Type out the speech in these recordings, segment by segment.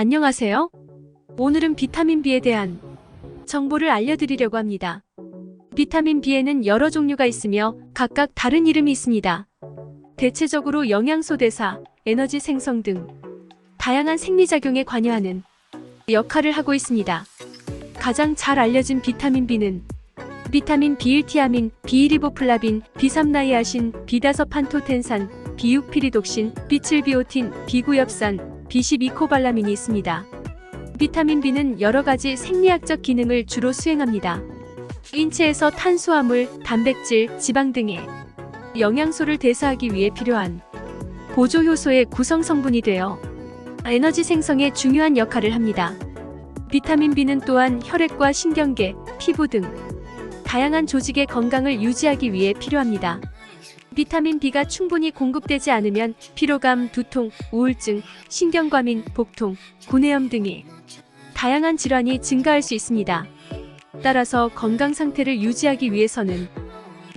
안녕하세요. 오늘은 비타민 B에 대한 정보를 알려드리려고 합니다. 비타민 B에는 여러 종류가 있으며 각각 다른 이름이 있습니다. 대체적으로 영양소 대사, 에너지 생성 등 다양한 생리작용에 관여하는 역할을 하고 있습니다. 가장 잘 알려진 비타민 B는 비타민 B1티아민, 비리보플라빈, 비삼나이아신, 비다서판토텐산, 비육피리독신, 비칠비오틴, 비구엽산, B12코발라민이 있습니다. 비타민 B는 여러 가지 생리학적 기능을 주로 수행합니다. 인체에서 탄수화물, 단백질, 지방 등의 영양소를 대사하기 위해 필요한 보조 효소의 구성 성분이 되어 에너지 생성에 중요한 역할을 합니다. 비타민 B는 또한 혈액과 신경계, 피부 등 다양한 조직의 건강을 유지하기 위해 필요합니다. 비타민 B가 충분히 공급되지 않으면 피로감, 두통, 우울증, 신경과민, 복통, 구내염 등의 다양한 질환이 증가할 수 있습니다. 따라서 건강 상태를 유지하기 위해서는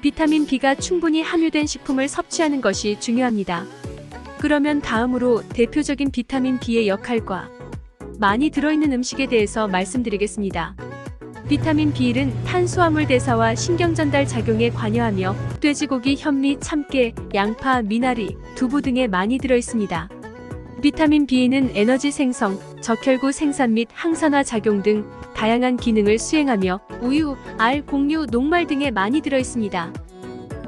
비타민 B가 충분히 함유된 식품을 섭취하는 것이 중요합니다. 그러면 다음으로 대표적인 비타민 B의 역할과 많이 들어있는 음식에 대해서 말씀드리겠습니다. 비타민 B1은 탄수화물 대사와 신경 전달 작용에 관여하며 돼지고기, 현미, 참깨, 양파, 미나리, 두부 등에 많이 들어 있습니다. 비타민 B는 에너지 생성, 적혈구 생산 및 항산화 작용 등 다양한 기능을 수행하며 우유, 알, 곡류, 녹말 등에 많이 들어 있습니다.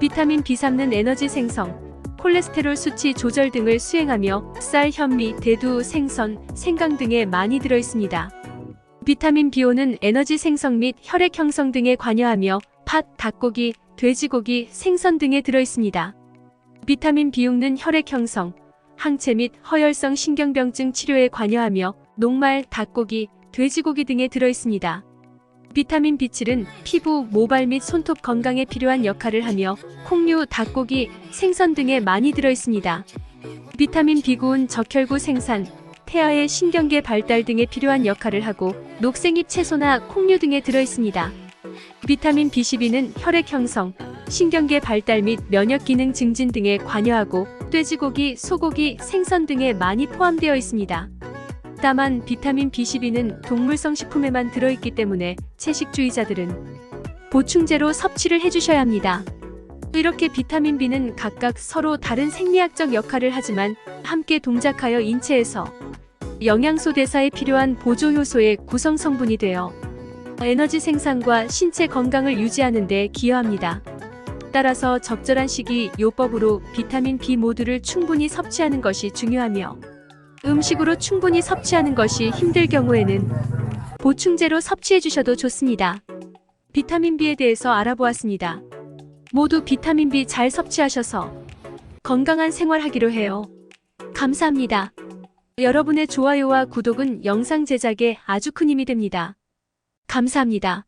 비타민 B3는 에너지 생성, 콜레스테롤 수치 조절 등을 수행하며 쌀, 현미, 대두, 생선, 생강 등에 많이 들어 있습니다. 비타민 B5는 에너지 생성 및 혈액 형성 등에 관여하며 팥, 닭고기, 돼지고기, 생선 등에 들어 있습니다. 비타민 B6는 혈액 형성, 항체 및 허혈성 신경병증 치료에 관여하며 녹말, 닭고기, 돼지고기 등에 들어 있습니다. 비타민 B7은 피부, 모발 및 손톱 건강에 필요한 역할을 하며 콩류, 닭고기, 생선 등에 많이 들어 있습니다. 비타민 B9는 적혈구 생산, 태아의 신경계 발달 등에 필요한 역할을 하고 녹색잎 채소나 콩류 등에 들어 있습니다. 비타민 B12는 혈액 형성, 신경계 발달 및 면역 기능 증진 등에 관여하고 돼지고기, 소고기, 생선 등에 많이 포함되어 있습니다. 다만 비타민 B12는 동물성 식품에만 들어있기 때문에 채식주의자들은 보충제로 섭취를 해주셔야 합니다. 이렇게 비타민 B는 각각 서로 다른 생리학적 역할을 하지만 함께 동작하여 인체에서 영양소 대사에 필요한 보조 효소의 구성 성분이 되어 에너지 생산과 신체 건강을 유지하는 데 기여합니다. 따라서 적절한 시기 요법으로 비타민 B 모두를 충분히 섭취하는 것이 중요하며 음식으로 충분히 섭취하는 것이 힘들 경우에는 보충제로 섭취해 주셔도 좋습니다. 비타민 B에 대해서 알아보았습니다. 모두 비타민 B 잘 섭취하셔서 건강한 생활하기로 해요. 감사합니다. 여러분의 좋아요와 구독은 영상 제작에 아주 큰 힘이 됩니다. 감사합니다.